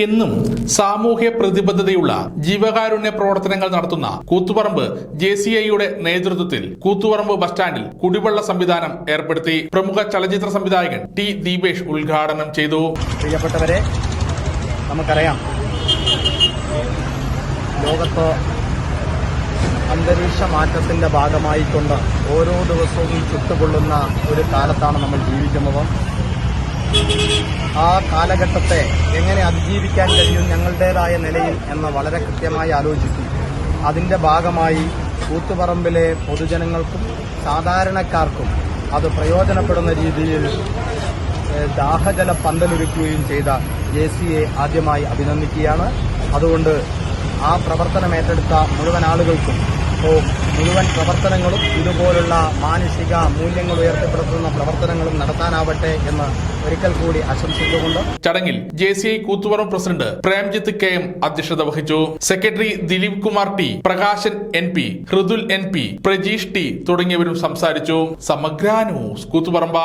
എന്നും സാമൂഹ്യ പ്രതിബദ്ധതയുള്ള ജീവകാരുണ്യ പ്രവർത്തനങ്ങൾ നടത്തുന്ന കൂത്തുപറമ്പ് ജെ സി ഐയുടെ നേതൃത്വത്തിൽ കൂത്തുപറമ്പ് ബസ് സ്റ്റാൻഡിൽ കുടിവെള്ള സംവിധാനം ഏർപ്പെടുത്തി പ്രമുഖ ചലച്ചിത്ര സംവിധായകൻ ടി ദീപേഷ് ഉദ്ഘാടനം ചെയ്തു. പ്രിയപ്പെട്ടവരെ നമുക്കറിയാം. ലോകത്ത് അന്തരീക്ഷ മാറ്റത്തിന്റെ ഭാഗമായിക്കൊണ്ട് ഓരോ ദിവസവും ചുട്ടുകൊള്ളുന്ന ഒരു കാലത്താണ് നമ്മൾ ജീവിക്കുന്നത്. ആ കാലഘട്ടത്തെ എങ്ങനെ അതിജീവിക്കാൻ കഴിയും ഞങ്ങളുടേതായ നിലയിൽ എന്ന് വളരെ കൃത്യമായി ആലോചിക്കും. അതിന്റെ ഭാഗമായി കൂത്തുപറമ്പിലെ പൊതുജനങ്ങൾക്കും സാധാരണക്കാർക്കും അത് പ്രയോജനപ്പെടുന്ന രീതിയിൽ ദാഹജല പന്തലൊരുക്കുകയും ചെയ്ത ജെ സിയെ ആദ്യമായി അഭിനന്ദിക്കുകയാണ്. അതുകൊണ്ട് ആ പ്രവർത്തനം ഏറ്റെടുത്ത മുഴുവൻ ആളുകൾക്കും മുഴുവൻ പ്രവർത്തനങ്ങളും ഇതുപോലുള്ള മാനുഷിക മൂല്യങ്ങൾ ഉയർത്തിപ്പെടുത്തുന്ന പ്രവർത്തനങ്ങളും നടത്താനാവട്ടെ എന്ന് ഒരിക്കൽ കൂടി ആശംസിച്ചുകൊണ്ട് ചടങ്ങിൽ J C I Koothuparamba president Premjith K M അധ്യക്ഷത വഹിച്ചു. Secretary Dileep Kumar T Prakashan N P Hrudul N P Prajeesh T തുടങ്ങിയവരും സംസാരിച്ചു. സമഗ്ര ന്യൂസ് കൂത്തുപറമ്പ.